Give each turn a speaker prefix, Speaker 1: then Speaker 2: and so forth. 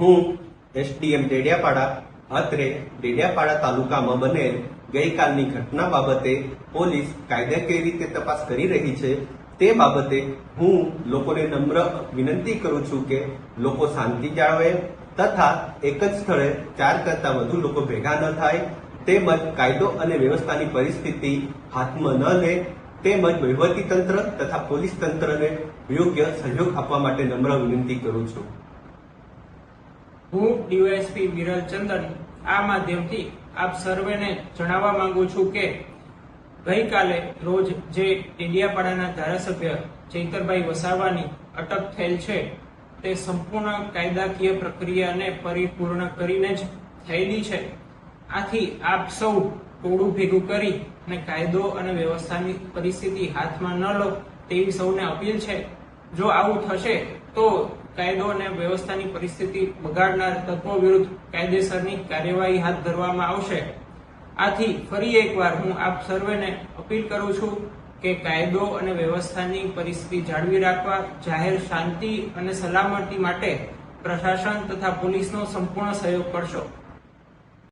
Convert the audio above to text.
Speaker 1: હું એસડીએમ ડેડિયાપાડા અત્રે ડેડિયાપાડા તાલુકામાં બનેલ ગઈકાલની ઘટના બાબતે પોલીસ કાયદાકીય રીતે તપાસ કરી રહી છે તે બાબતે હું લોકોને નમ્ર વિનંતી કરું છું કે લોકો શાંતિ જાળવે તથા એક જ સ્થળે ચાર કરતા વધુ લોકો ભેગા ન થાય, તેમજ કાયદો અને વ્યવસ્થાની પરિસ્થિતિ હાથમાં ન લે, તેમજ વહીવટી તંત્ર તથા પોલીસ તંત્રને યોગ્ય સહયોગ આપવા માટે નમ્ર વિનંતી કરું છું.
Speaker 2: હું ડીવાયએસપી વિરલ ચંદન આ માધ્યમથી આપ સર્વેને જણાવવા માંગુ છું કે ગઈકાલે રોજ જે ડેડિયાપાડાના ધારાસભ્ય ચૈતરભાઈ વસાવાની અટક થયેલ છે, તે સંપૂર્ણ કાયદાકીય પ્રક્રિયાને પરિપૂર્ણ કરીને જ થયેલી છે. આથી આપ સૌ ટોળું ભેગું કરી અને કાયદો અને વ્યવસ્થાની પરિસ્થિતિ હાથમાં ન લો તેવી સૌને અપીલ છે. જો આવું થશે, તો કાયદો અને વ્યવસ્થાની પરિસ્થિતિ બગાડનાર તત્વો વિરુદ્ધ કાયદેસરની કાર્યવાહી હાથ ધરવામાં આવશે. આથી ફરી એકવાર હું આપ સર્વેને અપીલ કરું છું કે કાયદો અને વ્યવસ્થાની પરિસ્થિતિ જાળવી રાખવા, જાહેર શાંતિ અને સલામતી માટે પ્રશાસન તથા પોલીસનો સંપૂર્ણ સહયોગ કરશો.